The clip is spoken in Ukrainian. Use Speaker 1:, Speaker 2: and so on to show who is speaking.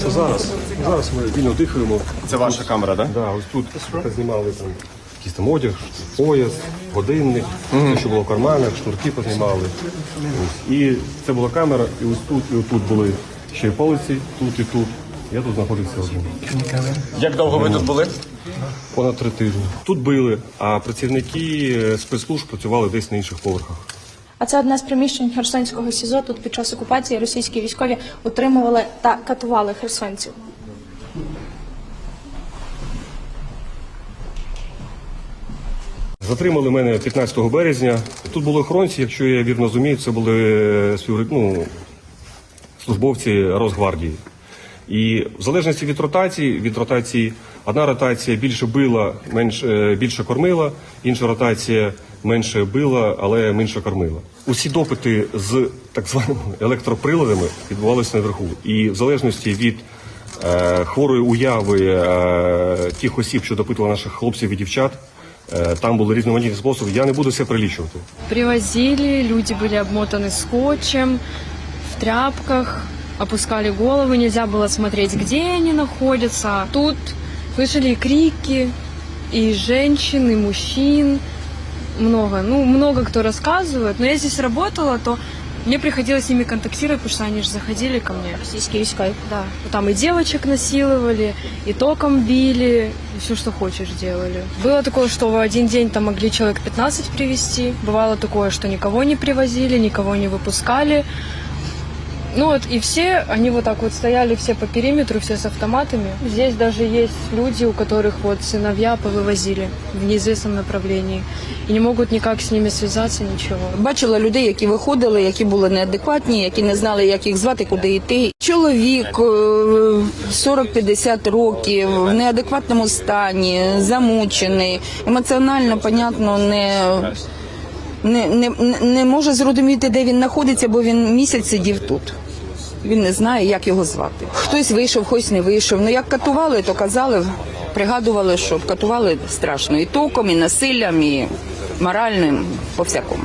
Speaker 1: Що зараз? Зараз ми вільно дихаємо.
Speaker 2: Це ваша камера, так?
Speaker 1: Да, ось тут знімали там якийсь там одяг, пояс, годинник, все, що було в карманах, шнурки познімали. Ось. І це була камера, і ось тут, і отут були ще й полиці, тут і тут. Я тут знаходився один.
Speaker 2: Як довго ви тут були?
Speaker 1: Понад три тижні. Тут били, а працівники е, спецслужб працювали десь на інших поверхах.
Speaker 3: А це одне з приміщень Херсонського СІЗО. Тут під час окупації російські військові утримували та катували херсонців.
Speaker 1: Затримали мене 15 березня. Тут були охоронці, якщо я вірно розумію, це були е, ну, службовці Росгвардії. І в залежності від ротації, від ротації одна ротація більше била, менш, е, більше кормила, інша ротація менше била, але менше кормила. Усі допити з так званими електроприладами відбувалися наверху. І в залежності від е, хворої уяви е, тих осіб, що допитували наших хлопців і дівчат, е, там були різноманітні способи. Я не буду все прилічувати.
Speaker 4: Привозили, люди были обмотаны скотчем, в тряпках, опускали головы, нельзя было смотреть, где они находятся. Тут слышали и крики, и женщин, и мужчин, много, ну, много кто рассказывает. Но я здесь работала, то мне приходилось с ними контактировать, потому что они же заходили ко мне.
Speaker 3: Російські військові.
Speaker 4: Да, там и девочек насиловали, и током били, и все, что хочешь, делали. Было такое, что в один день там могли человек 15 привезти. Бывало такое, что никого не привозили, никого не выпускали. Ну вот, и все, они вот так вот стояли все по периметру, все с автоматами. Здесь даже есть люди, у которых вот сыновья повывозили в неизвестном направлении. И не могут никак с ними связаться, ничего.
Speaker 5: Бачила людей, які виходили, які були неадекватні, які не знали, як їх звати, куди йти. Чоловік е, 40-50 років в неадекватному стані, замучений, емоціонально, понятно, не. Не, не, не може зрозуміти, де він знаходиться, бо він місяць сидів тут. Він не знає, як його звати. Хтось вийшов, хтось не вийшов. Ну як катували, то казали, пригадували, що катували страшно і током, і насиллям, і моральним, по всякому.